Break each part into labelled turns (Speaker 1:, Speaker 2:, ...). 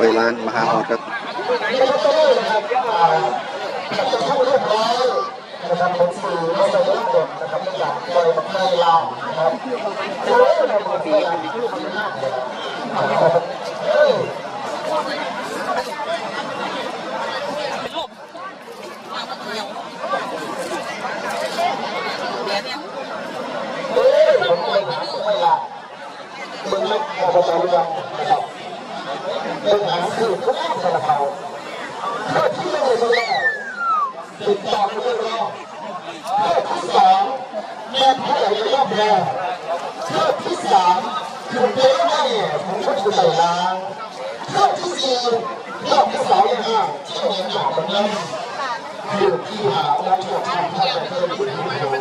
Speaker 1: ไฟร้านมหาฮอดครับ
Speaker 2: นะครับผมสื่อไม่ใช่เรื่องเด่นนะครับไม่อยากปล่อยมันไม่ลานะครับโอ้ยเราบอกว่าอยากที่มันมากเลยเฮ้ยเฮ้ยผมไม่ไม่ลามึงไม่พอใจหรือยังนะครับ มึงหาคือทุกข์สารพัดเฮ้ยที่ไม่ได้ไม่ได้ติดตามไม่ได้เรื่องที่สองแม่ผู้ใหญ่ในรอบแรกเรื่อที่สามคุณเจ๊แม่ผมก็จะใส่ลางเรื่องที่สี่รองที่สองยังห้าที่เห็นหาคนนั้นเรื่องที่หาและถูกทำให้เกิดขึ้นในหัว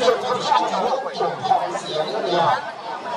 Speaker 2: จนทำให้เราจบทำเสียงเนี่ยเรื่องที่หกเรื่องก็ดีเลยผมก็เลยแบบคือเรื่องที่เจ็ดไปแล้วก็งานหนัก
Speaker 3: วันที่เฮ็ดจะได้คนเสียเงินครับเฮ็ดจะได้เสียเงินสามหมื่นเฮ็ดจะได้เสียเงินก็ที่หนึ่
Speaker 2: งพวกคุณเขาอการะครับจะทลาดใจนะครับของไรนะครับเรือหลายถอยเข้ามาครับถอยครับถอยเกของเราครับผมไม่เดี๋ยวผมมาเพื่อว่าบ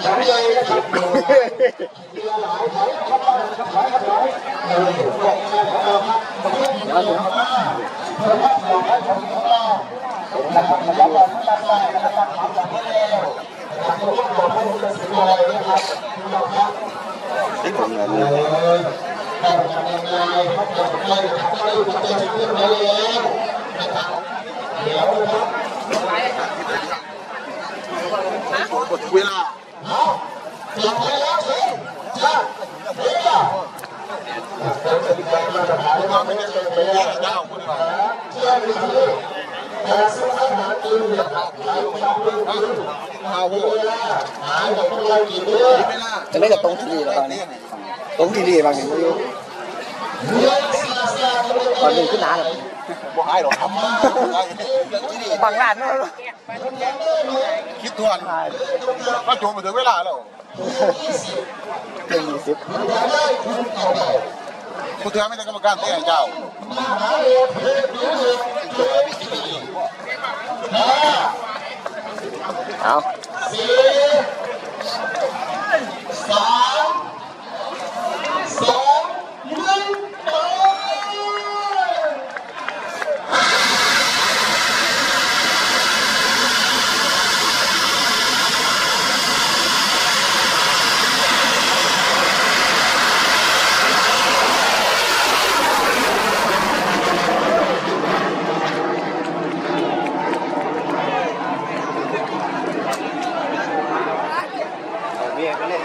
Speaker 2: ให้ผมของเรานะครับแล้วเราไม่ตัดได้นะครับทำอย่างนี้แล้วนะครับผมบอกให้ผมเป็นสิ่งอะไรนะครับเราครับ
Speaker 1: ที่ผมเงิน
Speaker 2: เออแต่ทำยังไงเขาบอกไม่ทำไม่ทำจะขึ้นมาแล้วนะครับเดี๋ยวนะครับ
Speaker 1: เวลา
Speaker 2: เอาหลับไปแล้วสิถ้าเฮ้ยอะเราจะมีกามาตรฐานว่าไม่ได้เป็นไปแล้เจ้าคุณมาเที่ยวดีแต่ซื้ออาหารกินเนี่ยครับหลายชอบกินกินเอาเวลาหาอย่างไรกินเนี่ย
Speaker 1: จะได้กับตรงที่ดีแล้วตอนนี้ตรงที่ดีบางอย่างไม่รู้ตอนนี้ขึ้นน้าแล้ว บ่ให้หรอกครับบางร้านเนาะ
Speaker 4: คิดทวนก็โจมมาถึงเวลาแล้ว
Speaker 1: เป็นยี่สิบ
Speaker 4: ผู้เทือไม่ได้กรรมการเตี้ยเจ้า
Speaker 1: เอา
Speaker 2: สามสองหนึ่งไป
Speaker 1: เมียก็เล่น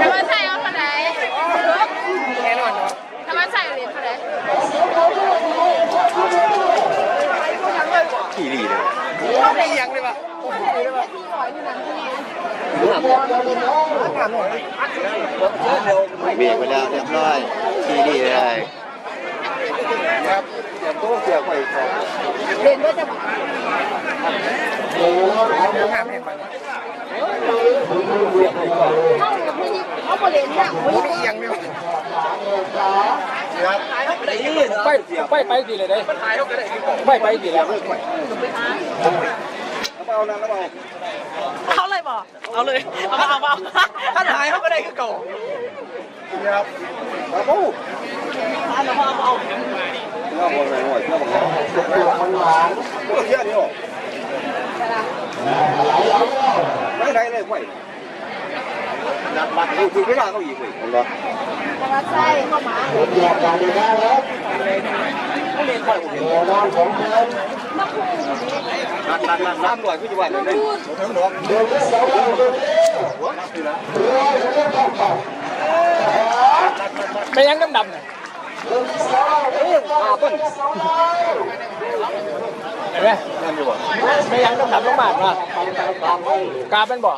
Speaker 3: ทำไมใส่เอาเท่าไหร่แน่นอนเนาะทำไมใส่เหรียญเท่าไหร่
Speaker 1: ขี่ดีเลย
Speaker 3: ไม่ยังเลยป่ะ
Speaker 1: เบียกไปแล้วเรียบร้อยขี่ดีเลยครับเตรียมตัวเสียไปครับ
Speaker 3: เหรียญก็จะ
Speaker 1: งามเห็นไหม
Speaker 3: เข้ากับพี่เขาบริเวณเนี่ย
Speaker 1: โอ้ยยังไม่
Speaker 5: ไปไปไปดีเลยได้ไปไปดีแล้ว
Speaker 3: เขาเลยบอกเอา เลย เอามาเอามาถ้าหายเขาก็ได้คือเก่า
Speaker 1: ครับโอ้
Speaker 3: เอามาเอา
Speaker 1: เงาบนไหนหน่อยเงาบนไหนก็เที่ยวนี่หรอไม่ได้เลยไม่หนักบัตรดูคือเวลาเขาอีกเลยเห็นปะ
Speaker 3: ทำไมใส่เข้ามา
Speaker 2: อยากการ ได้แล้วเดี๋ยวนอนของเดิม
Speaker 1: นักนักนักนักหน่วยผู้จังหวัดเลย
Speaker 2: เดินที่สองเดินที่เรือจะเริ่มเข้าป
Speaker 5: ไปยังดำดำเนี่ย
Speaker 2: เดินที่สองเดินที่สองเดินที่สอง
Speaker 5: เห็นไหม
Speaker 1: นั่ยั
Speaker 5: งดำดำลงมามากาเป็นบ่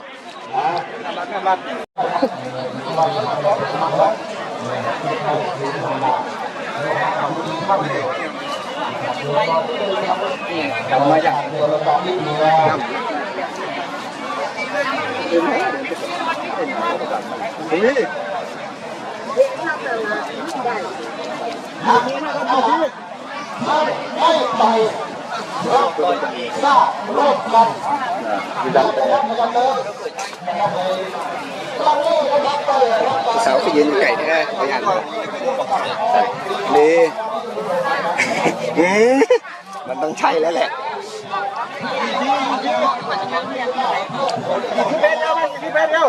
Speaker 2: เทำมาอยางตัวละครที่ดีแล้ว
Speaker 6: นี่
Speaker 2: ให้ไปรอบทราบรอบกันดังนั้นนะครับเลยนะครับเลย ตอนนี้นะครับเปิดรอบกัน
Speaker 1: สาวไปยืนอยู่ไก่แท้ไปงานนี่มันต้องใช่แล้วแหละ
Speaker 6: พี่เพชรเร็วพี่เพชรเร็ว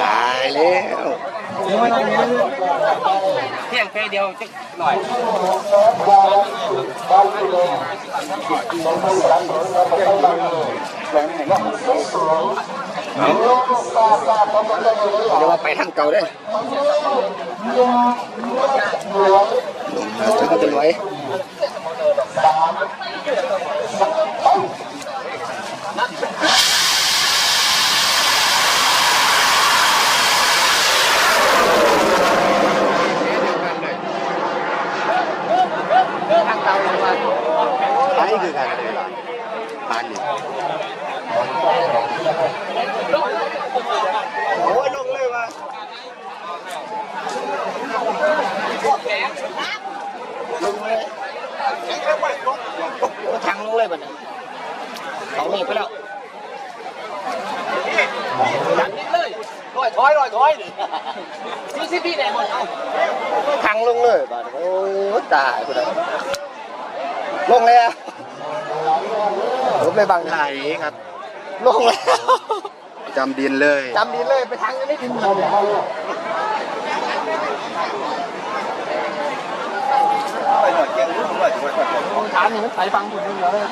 Speaker 1: ตายแล้ว
Speaker 5: เที่ยงเพเดียวจะหน่อย
Speaker 1: เดี๋ยวว่าไปทางเก่าได้ลงมาถึงจะรวยไปคือกันเลยล่ะปานนี่โอ้ยลงเลยว่ะ ลงเลยทางลงเลยบัดนี้เขาเมฆไปแล้ว ดันนิดเลยลอยถอยลอยถอยซีซีพีไหนหมดเอาทางลงเลยบัดโอ้ตายคุณลงเลยอะลงเลยบางไหลครับ ลงแล้ว
Speaker 6: จำดินเลย
Speaker 1: จำดีเลยไปทางนี้ดินเรา
Speaker 6: ไปหน่อยเกียงรู้หน่อยจะไปก่อน
Speaker 1: ฐานนี่ไปฟังคุณเดียวเลย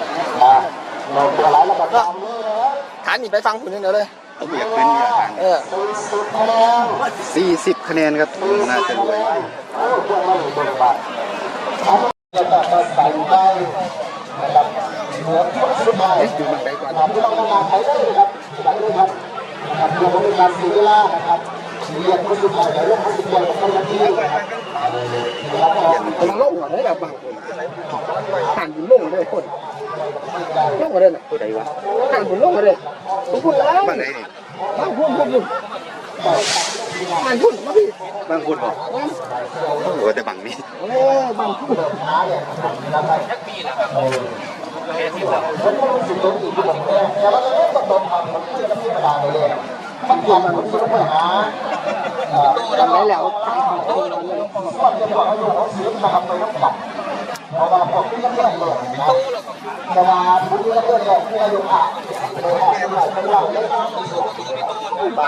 Speaker 2: เราตัวหลายระดับตามเลยนะ
Speaker 1: ฐานนี่ไปฟังคุณเดียวเลย
Speaker 6: เอากขึ้นเนี่ย
Speaker 1: เออ
Speaker 6: สี่สิบคะแนนครับน่าจะรวย
Speaker 2: จะตัดใส่ไปนะอย
Speaker 1: ดูมันไปก่อน
Speaker 2: ครับต้องกาใช้ได้เลยครับใช้ได้ครับนะครับเพื่อไม่ให้การเสียเวลานะครับเรียนคนสุดท้ายในเรื่องของสิ่งที่ต้อที่นะครับ
Speaker 1: มันลงก่อนได้แบบบางคนผ่านลงเลยคน ลงมาเลยนะ
Speaker 6: ตัวไหนวะ
Speaker 1: ผ่านบุญลงมาเลยทุกคนแล้ว
Speaker 6: บ้านไหนนี่
Speaker 1: บางพุ่นพุ่นพุ่นผ่านพุ่นมาพี่
Speaker 6: บางคนบอกโอ้แต่บังนี่
Speaker 1: เออบางพุ่น
Speaker 2: มันความมันมีปัญหา
Speaker 1: ทำไรแล้ว
Speaker 2: ก่อนจะบอกให้ดูเขาซื้อนะครับไปต้องจับเพราะว่าพวกที่ยังไม่เลยนะ แต่ว่าผู้ที่เกิดแบบที่อายุอะเลยออกมาเป็นเราเลย
Speaker 1: ไป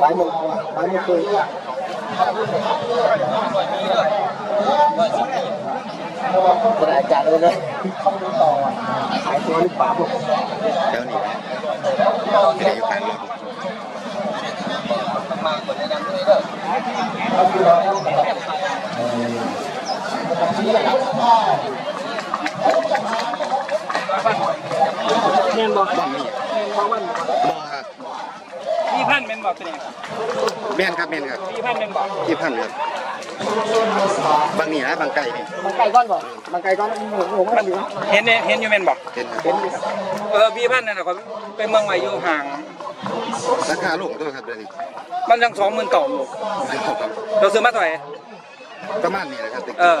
Speaker 1: ไปมึงไปมึงเคยกระจายเลยนะขายตัวหรือเปล่า
Speaker 6: เดี๋ยวนี้จะได้อยู่กลางรถ
Speaker 1: เนีย นบอก
Speaker 6: บ้างนี่บ่ครับ
Speaker 5: พี่พันเป็นบอกตัวนี้
Speaker 6: แม่นครับแม่นครับ
Speaker 5: พี่พันเป็นบอก
Speaker 6: ที่พันครับบางนี่นะบางไก่นี่
Speaker 1: มันไก่ก้อนบ่มันไก่ก้อนหมูหมูมันอยู่
Speaker 5: เห็นเนี่ยเห็นอยู่แม่นบอก
Speaker 6: เป็นครับ
Speaker 1: เห็นดิครับ
Speaker 5: เออพี่พันนั่นแหละครับไปเมืองใหม่อยู่ห่าง
Speaker 6: ราคาลูกตัวครับเดี๋ยวนี้
Speaker 5: มันยังสองหมื่นเก่าอยู่
Speaker 6: ครับ
Speaker 5: เราซื้อมาเท่าไหร่
Speaker 6: ประมาณนี้นะครับ
Speaker 5: เออ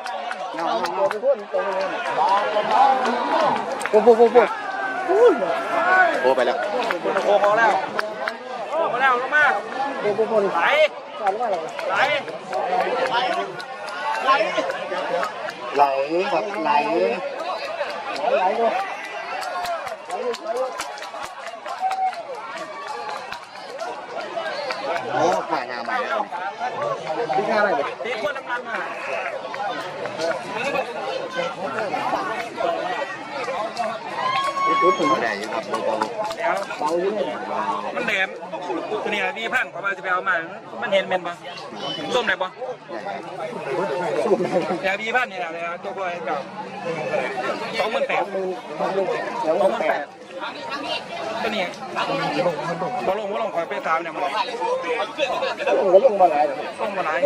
Speaker 6: โอ้โห
Speaker 1: โอ้โหโอ้ไปแล้วโอ้ไป
Speaker 5: แล้วโอ้
Speaker 6: งมาแล้วลงมา
Speaker 1: โอ้
Speaker 6: โหไห
Speaker 1: ล
Speaker 6: ไหล
Speaker 1: ไหลไหลไหลแบบไหลไห
Speaker 6: ลไหว
Speaker 5: ยโอ้ผ่านงานมาแล้ว นี่ค่า
Speaker 1: อะไร
Speaker 5: เนี่ย
Speaker 1: คนน้ำมันอะรู้
Speaker 5: ถึง
Speaker 1: ได้ยังครับเบาๆแล้
Speaker 6: วเบา
Speaker 5: เลยมันแหลมตัวนี้มีพันกว่าบาจะไปเอามา มันเห็นเป็นปะส้มไหนปะแต่มีพันนี่แหละแล้วตัวก็ไอ้กับสองหมื่นแปดสองหมื่นแปด ตัวนี้บอลงบอลงคอยไปตามเนี่ยมัน
Speaker 6: ก็ลงมาหลาย
Speaker 5: ต้องมาหลาย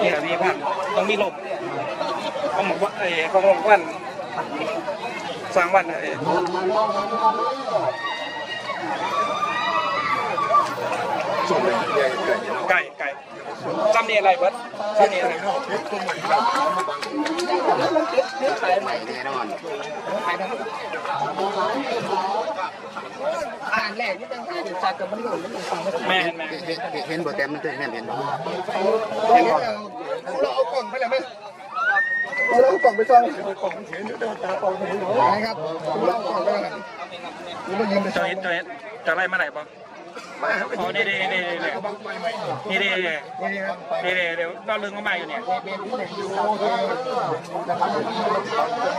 Speaker 5: นี่แหละมีพันต้องมีลมเขาบอกว่าเอ้เขาบอกว่าสร้างวันเอ้
Speaker 4: ส่งเลย
Speaker 5: ไก่ไก่จำเนี่ยอะไรเบิร์ดจำเนี่ยอะไร
Speaker 6: ใหม่แน่นอน
Speaker 1: อ่านแรกนี่ตั้งแต่จัดกับมันหล่มันฟัง
Speaker 5: แม่นแม่
Speaker 6: เห็นห็นบ่เต็มมันเต็มเห็นบ่
Speaker 1: เห็นเราเอากล่องไปเลยไหมเราเอากล่องไปซ่อนกล่องเห็นเดินตากล่องเห็นไหมครับเราเอากล่องไปเลยนี่มันยิงไป
Speaker 5: จอยจอยจะไล่มาไหน ปะอ๋อนี่นี่นี่นี่นี่นี่นี่
Speaker 1: นี่ครับ
Speaker 5: นี่นี่เดี๋ยวเราลึงเข้ามาอยู่เนี่ย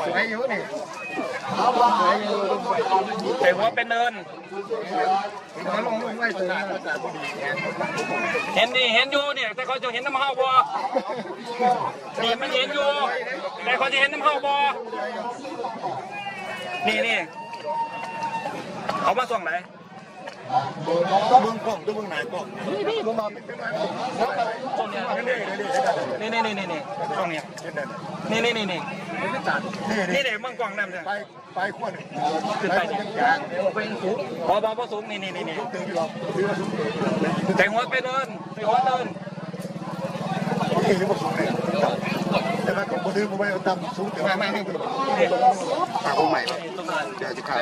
Speaker 1: สวยอยู่นี่
Speaker 5: แต่หัวเป็นเนิน
Speaker 1: มาลงลงไว้ตัว
Speaker 5: เห็นดิเห็นอยู่เนี่ยแต่เขาจะเห็นน้ำเฮาบ่นี่มันเห็นอยู่แต่เขาจะเห็นน้ำเฮาบ่นี่นี่เขามาส่งไหน
Speaker 4: ต้องเบิ่งกล้องต้องเบิ่งไหนกล้อง
Speaker 5: ส่งเนี่ยนี่นี่นี่นี่นี่ส่งเนี่ยนี่นี่นี่นี่นี่เดี๋ยวมังกวางน้ำใช่
Speaker 4: ไปไปขวด
Speaker 5: ขึ้นไปเนี่ยพอบอพอสูงนี่นี่นี่นี่แต่หัวไปเดินไปหัวเดิน
Speaker 4: เฮ้ยบ่สูงเลยแต่ว่าผมบ่ถือบ่ไปเอาตำสูงแต่ว่ไม่ให้
Speaker 6: ข้ากใหม่บ่เดี๋ยวจะขาด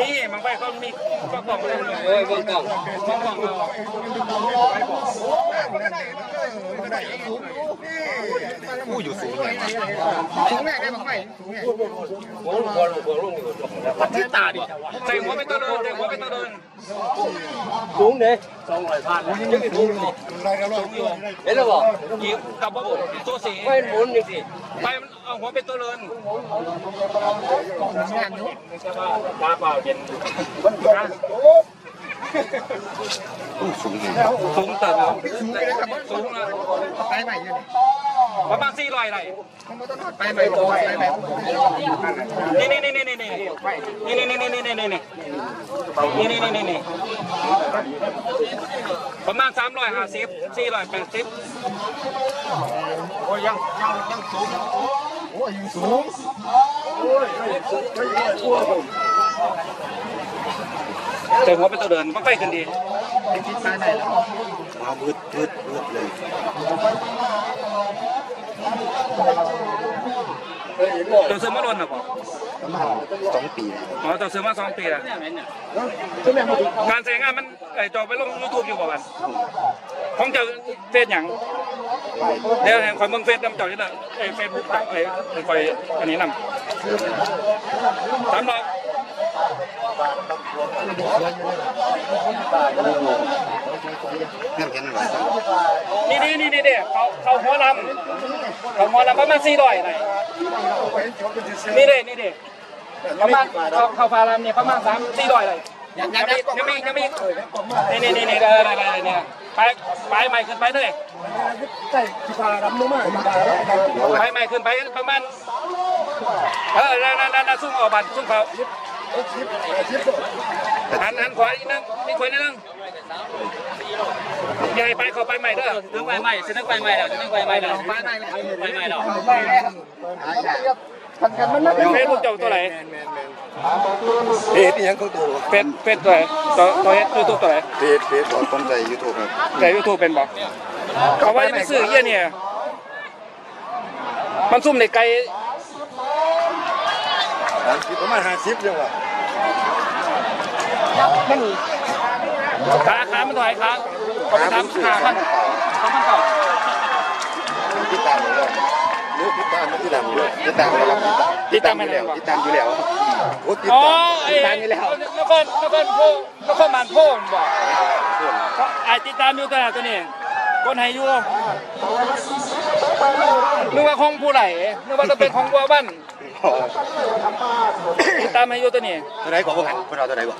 Speaker 5: นี่มันไปเขามีก็กล่องเลยเออกล่องกล่องกล่องกล่องเอา
Speaker 6: ผู้อยู่สูง
Speaker 1: สูงแม่ได้บ้างไหมสูงแม่
Speaker 5: ใส่หัวไปตัวเดินใส่หัวไปตัวเดิน
Speaker 4: ไรแล้วรอด
Speaker 5: เห็นแล้วบอกยิงกับบ่ตัวสีไม่หมุนจริงๆไปมันเอาหัวเป็นตัวเดิน
Speaker 1: งานอยู่
Speaker 5: ตาเปล่าเย็น
Speaker 6: สูงเลย
Speaker 5: สูงเติบสูงนะ
Speaker 1: ไปใหม่อยู่นี่
Speaker 5: ประมาณสี่ร้อยไร
Speaker 1: ไปใหม่ไปใหม่
Speaker 5: นี่นี่นี่นี่นี่นี่นี่นี่นี่นี่นี่นี่นี่นี่นี่นี่นี่ประมาณสามร้อยห้าสิบสี่ร้อยแปดสิบ
Speaker 4: โอ้ยยังยังยังสูงโอ้ยยังสูงโอ้ยโอ้ยโอ้ย
Speaker 5: แต่หัวเป็นตัวเดินมันไปขึ้นดี
Speaker 1: ไปไหนแล้ว
Speaker 6: มาบึดบึดบึดเลย
Speaker 5: ตัวซื้อมาล้นหรอเปล่า
Speaker 6: ประมาณ2ปีแล้ว
Speaker 5: อ๋อตัวซื้อมาสองปีแล้วงานแสดงงานมันไอ้จอไปลงยูทูบอยู่ป่ะวันของเจ้าเฟซหยังเดี๋ยวคอยมึงเฟซนำเจ้านี่แหละไอ้เฟซบุ๊กไอ้คอยอันนี้นำสามดอก
Speaker 6: เงื่อ นี่นี่
Speaker 5: นี่นี่เด็กเขาเขาหัวลำเขาหัวลำประมาณสี่ร้อยไหนนี่เด็นี่เด็ประมาณเขาเขาฟาลำเนี่ยประมาณสามสี่ร้อยเลยยังมียังมียังมีนี่นี่นี่นี่ได้ได้ได้เนี่ยไปไปใหม่ขึ้นไปเลย
Speaker 1: ใช่ที่พารับมือม
Speaker 5: ไปใหม่ขึ้นไปประมาณเออนั่นนั่นนั่นซุ่มออกบัตรซุ่มเขา หันหันขวาอีกนึงนี่ขวานิดนึงใหญ่ไปเขาไปใหม่เด้อถึงไปใหม่ถึงไปใหม่แล้วถึงไปใหม่แล้วไปใหม่แล้วไปใหม่แล้ว
Speaker 1: ไปแล้วกันกันมันไม่
Speaker 5: เฟซบุ๊กเจ้าตัวไหน
Speaker 4: เฮ็ดยังเขาตัว
Speaker 5: เฟซเฟซตัวไหนตัวตัวเอสยูทูบตัวไหน
Speaker 6: เฟซเฟซบอกคนใจ YouTube ครับ
Speaker 5: แต่ยูทูบเป็นบอกเขาว่าจะไปซื้อเยี่ยเนี่ยมันซุ่มในไกล
Speaker 4: ประมาณ50จังหวะ
Speaker 5: ขาขามันถอยขาเขาไปทำขาพันเขาพันเก่า
Speaker 6: ติดตามอยู่แล้วรู้ติดตามไม่ติดตามอยู่แล้วติดตามอยู่แล้วติดตามอยู่แล้วติดตามอยู่แล้วโอ้ติด
Speaker 5: อ๋อ
Speaker 6: ตาม
Speaker 5: ไอ้
Speaker 6: ติดตามอยู่แล้ว
Speaker 5: นครนครโพนครมันโพนบอกไอ้ติดตามอยู่ตัวไหนตัวนี้คนให้อยู่นึกว่าของผู้ไหลนึกว่าจะเป็นของบัวบ้าน ติดตามให้อยู่ตัวนี้
Speaker 6: ตัวไหนก่อนพวกหันพวกเราตัวไหนก่อน